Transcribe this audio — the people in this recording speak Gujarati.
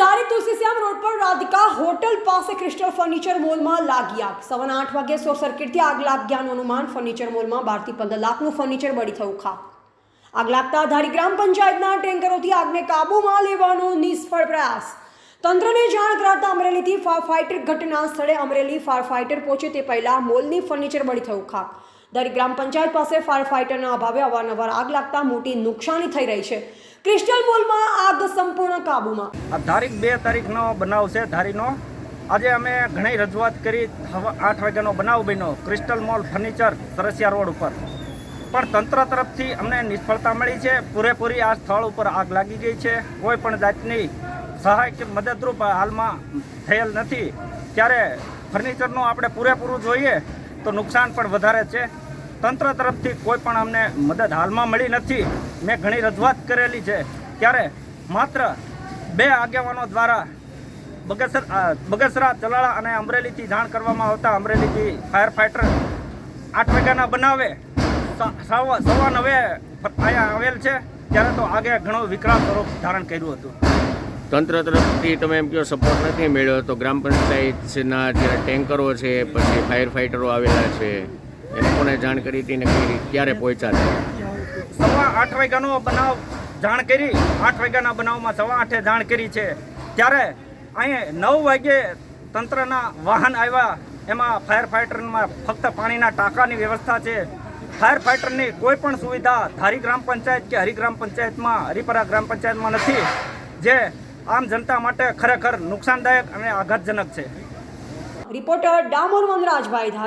ધારી તુલસીશ્યામ રોડ પર રાધિકા હોટલ પાસે ક્રિસ્ટલ ફર્નિચર મોલમાં લાગી આગ. સવારના આઠ વાગે શોર્ટ સર્કિટથી આગ લાગ્યાનું અનુમાન ફર્નિચર મોલમાં બારથી પંદર લાખનું ફર્નિચર બળી થયું ખાક. આગ લાગતા ધારી ગ્રામ પંચાયતના ટેન્કરોથી આગને કાબૂમાં લેવાનો નિષ્ફળ પ્રયાસ. તંત્રને જાણ કરાતા અમરેલીથી ફાયર ફાઇટર ઘટના સ્થળે અમરેલી ફાયર ફાઇટર પહોંચે તે પહેલાં મોલની ફર્નિચર બળી થયું ખાક. ધારી ગ્રામ પંચાયત પાસે ફાયર ફાઇટરના અભાવે અવારનવાર આગ લાગતા મોટી નુકસાની થઈ રહી છે. ક્રિસ્ટલ મોલમાં સંપૂર્ણ કાબૂમાં. આ તારીખ બે તારીખનો બનાવ છે, ધારીનો. આજે અમે ઘણી રજૂઆત કરી આઠ વાગ્યાનો બનાવ બન્યો crystal mall furniture Sarasiya road ઉપર. પણ તંત્ર તરફથી અમને નિષ્ફળતા મળી છે. પૂરેપૂરી આ સ્થળ ઉપર આગ લાગી ગઈ છે. કોઈ પણ જાતની સહાય કે મદદરૂપ હાલમાં થયેલ નથી. ત્યારે ફર્નિચરનું આપણે પૂરેપૂરું જોઈએ તો નુકસાન પણ વધારે છે. તંત્ર તરફથી કોઈ પણ અમને મદદ હાલમાં મળી નથી. મેં ઘણી રજૂઆત કરેલી છે. ત્યારે માત્ર બે આગેવાનો દ્વારા બગસર બગસરા ચલાળા અને અમરેલીથી જાણ કરવામાં આવતા અમરેલીથી ફાયર ફાઇટર આઠ વાગ્યાના બનાવે સવા નવે અહીંયા આવેલ છે ત્યારે તો આગે ઘણો વિકરાળ સ્વરૂપ ધારણ કર્યું હતું. તંત્ર તરફથી તમે એમ કહો સપોર્ટ નથી મેળ્યો તો ગ્રામ પંચાયતના જે ટેન્કરો છે પછી ફાયર ફાઇટરો આવેલા છે એ લોકોને જાણ કરી હતી ને કઈ ક્યારે પહોંચ્યા સવા આઠ વાગ્યાનો બનાવ જાણ કરી, આઠ વાગ્યાના બનાવમાં સવા આઠે જાણ કરી છે. ત્યારે અહીંયા નવ વાગ્યે તંત્રના વાહન આવ્યા. એમાં ફાયર ફાઇટરમાં ફક્ત પાણીના ટાંકાની વ્યવસ્થા છે. ફાયર ફાઇટરની કોઈ પણ સુવિધા ધારી ગ્રામ પંચાયત કે હરિગ્રામ પંચાયતમાં, હરિપરા ગ્રામ પંચાયતમાં નથી. જે આમ જનતા માટે ખરેખર નુકસાનદાયક અને આઘાતજનક છે. રિપોર્ટર ડામોર વનરાજભાઈ ધારી